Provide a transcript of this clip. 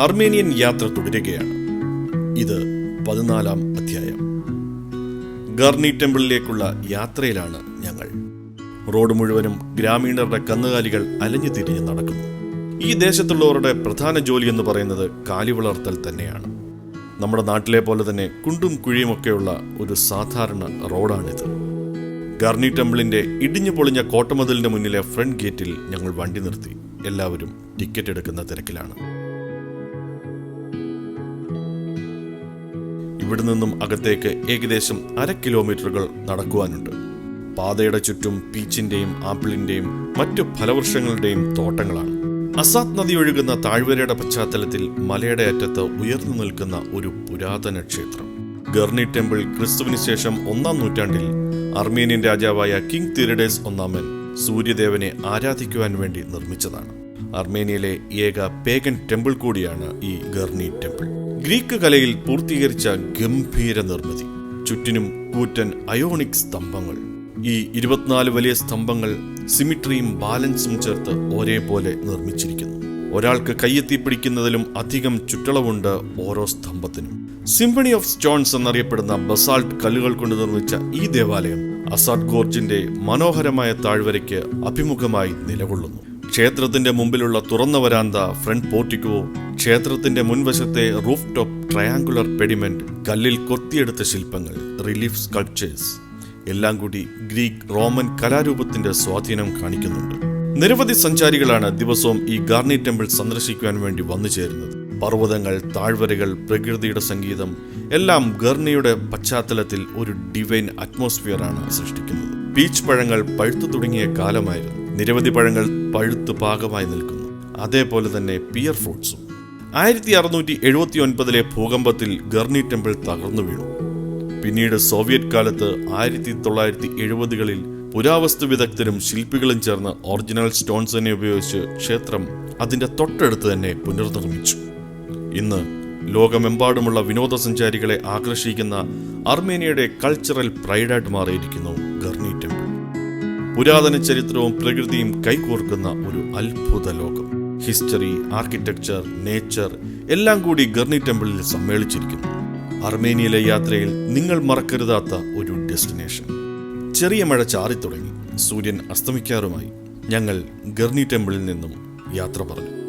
Armenian യാത്ര തുടരുകയാണ്. ഇത് പതിനാലാം അധ്യായം. ഗർണി ടെമ്പിളിലേക്കുള്ള യാത്രയിലാണ് ഞങ്ങൾ. റോഡ് മുഴുവനും ഗ്രാമീണരുടെ കന്നുകാലികൾ അലഞ്ഞു തിരിഞ്ഞ് നടക്കുന്നു. ഈ ദേശത്തുള്ളവരുടെ പ്രധാന ജോലി എന്ന് പറയുന്നത് കാലി വളർത്തൽ തന്നെയാണ്. നമ്മുടെ നാട്ടിലെ പോലെ തന്നെ കുണ്ടും കുഴിയുമൊക്കെയുള്ള ഒരു സാധാരണ റോഡാണിത്. ഗർണി ടെമ്പിളിന്റെ ഇടിഞ്ഞു പൊളിഞ്ഞ കോട്ടമതിലിന്റെ മുന്നിലെ ഫ്രണ്ട് ഗേറ്റിൽ ഞങ്ങൾ വണ്ടി നിർത്തി. എല്ലാവരും ടിക്കറ്റ് എടുക്കുന്ന തിരക്കിലാണ്. ഇവിടെ നിന്നും അകത്തേക്ക് ഏകദേശം അര കിലോമീറ്ററുകൾ നടക്കുവാനുണ്ട്. പാതയുടെ ചുറ്റും പീച്ചിന്റെയും ആപ്പിളിന്റെയും മറ്റു ഫലവൃക്ഷങ്ങളുടെയും തോട്ടങ്ങളാണ്. അസാദ് നദി ഒഴുകുന്ന താഴ്വരയുടെ പശ്ചാത്തലത്തിൽ മലയുടെ അറ്റത്ത് ഉയർന്നു നിൽക്കുന്ന ഒരു പുരാതന ക്ഷേത്രം. ഗർണി ടെമ്പിൾ ക്രിസ്തുവിന് ശേഷം ഒന്നാം നൂറ്റാണ്ടിൽ അർമേനിയൻ രാജാവായ കിങ് തിരഡേസ് ഒന്നാമൻ സൂര്യദേവനെ ആരാധിക്കുവാൻ വേണ്ടി നിർമ്മിച്ചതാണ്. അർമേനിയയിലെ ഏക പേഗൻ ടെമ്പിൾ കൂടിയാണ് ഈ ഗർണി ടെമ്പിൾ. ഗ്രീക്ക് കലയിൽ പൂർത്തീകരിച്ച ഗംഭീര നിർമ്മിതി. ചുറ്റിനും കൂറ്റൻ അയോണിക് സ്തംഭങ്ങൾ. ഈ ഇരുപത്തിനാല് വലിയ സ്തംഭങ്ങൾ സിമിട്രിയും ബാലൻസും ചേർത്ത് ഒരേപോലെ നിർമ്മിച്ചിരിക്കുന്നു. ഒരാൾക്ക് കയ്യെത്തി പിടിക്കുന്നതിലും അധികം ചുറ്റളവുണ്ട് ഓരോ സ്തംഭത്തിനും. സിംഫണി ഓഫ് സ്റ്റോൺസ് എന്നറിയപ്പെടുന്ന ബസാൾട്ട് കല്ലുകൾ കൊണ്ട് നിർമ്മിച്ച ഈ ദേവാലയം അസാഡ് ഗോർജിന്റെ മനോഹരമായ താഴ്വരയ്ക്ക് അഭിമുഖമായി നിലകൊള്ളുന്നു. ക്ഷേത്രത്തിന്റെ മുമ്പിലുള്ള തുറന്ന വരാന്ത ഫ്രണ്ട് പോർട്ടിക്കോ ക്ഷേത്രത്തിന്റെ മുൻവശത്തെ റൂഫ് ടോപ്പ് ട്രയാങ്കുലർ പെഡിമെന്റ് കല്ലിൽ കൊത്തിയെടുത്ത ശില്പങ്ങൾ റിലീഫ് സ്കൾപ്ചേഴ്സ്. എല്ലാം കൂടി ഗ്രീക്ക് റോമൻ കലാരൂപത്തിന്റെ സ്വാധീനം കാണിക്കുന്നുണ്ട്. നിരവധി സഞ്ചാരികളാണ് ദിവസവും ഈ ഗാർണി ടെമ്പിൾ സന്ദർശിക്കുവാൻ വേണ്ടി വന്നു ചേരുന്നത്. പർവതങ്ങൾ താഴ്വരകൾ പ്രകൃതിയുടെ സംഗീതം എല്ലാം ഗർണിയുടെ പശ്ചാത്തലത്തിൽ ഒരു ഡിവൈൻ അറ്റ്മോസ്ഫിയറാണ് സൃഷ്ടിക്കുന്നത്. പീച്ച് പഴങ്ങൾ പഴുത്തു തുടങ്ങിയ കാലമായിരുന്നു. നിരവധി പഴങ്ങൾ പഴുത്ത് പാകമായി നിൽക്കുന്നു. അതേപോലെ തന്നെ പിയർ ഫ്രൂട്ട്സും. ആയിരത്തി അറുന്നൂറ്റി എഴുപത്തി ഒൻപതിലെ ഭൂകമ്പത്തിൽ ഗർണി ടെമ്പിൾ തകർന്നു വീണു. പിന്നീട് സോവിയറ്റ് കാലത്ത് ആയിരത്തി തൊള്ളായിരത്തി എഴുപതുകളിൽ പുരാവസ്തു വിദഗ്ധരും ശില്പികളും ചേർന്ന് ഒറിജിനൽ സ്റ്റോൺസ് തന്നെ ഉപയോഗിച്ച് ക്ഷേത്രം അതിന്റെ തൊട്ടടുത്ത് തന്നെ പുനർനിർമ്മിച്ചു. ഇന്ന് ലോകമെമ്പാടുമുള്ള വിനോദസഞ്ചാരികളെ ആകർഷിക്കുന്ന അർമേനിയയുടെ കൾച്ചറൽ പ്രൈഡായിട്ട് മാറിയിരിക്കുന്നു ഗർണി ടെമ്പിൾ. പുരാതന ചരിത്രവും പ്രകൃതിയും കൈകോർക്കുന്ന ഒരു അത്ഭുത ലോകം. ഹിസ്റ്ററി ആർക്കിടെക്ചർ നേച്ചർ എല്ലാം കൂടി ഗർണി ടെമ്പിളിൽ സമ്മേളിച്ചിരിക്കുന്നു. അർമേനിയയിലെ യാത്രയിൽ നിങ്ങൾ മറക്കരുതാത്ത ഒരു ഡെസ്റ്റിനേഷൻ ചെറിയ മഴ ചാറിത്തുടങ്ങി. സൂര്യൻ അസ്തമിക്കാറുമായി. ഞങ്ങൾ ഗർണി ടെമ്പിളിൽ നിന്നും യാത്ര പറഞ്ഞു.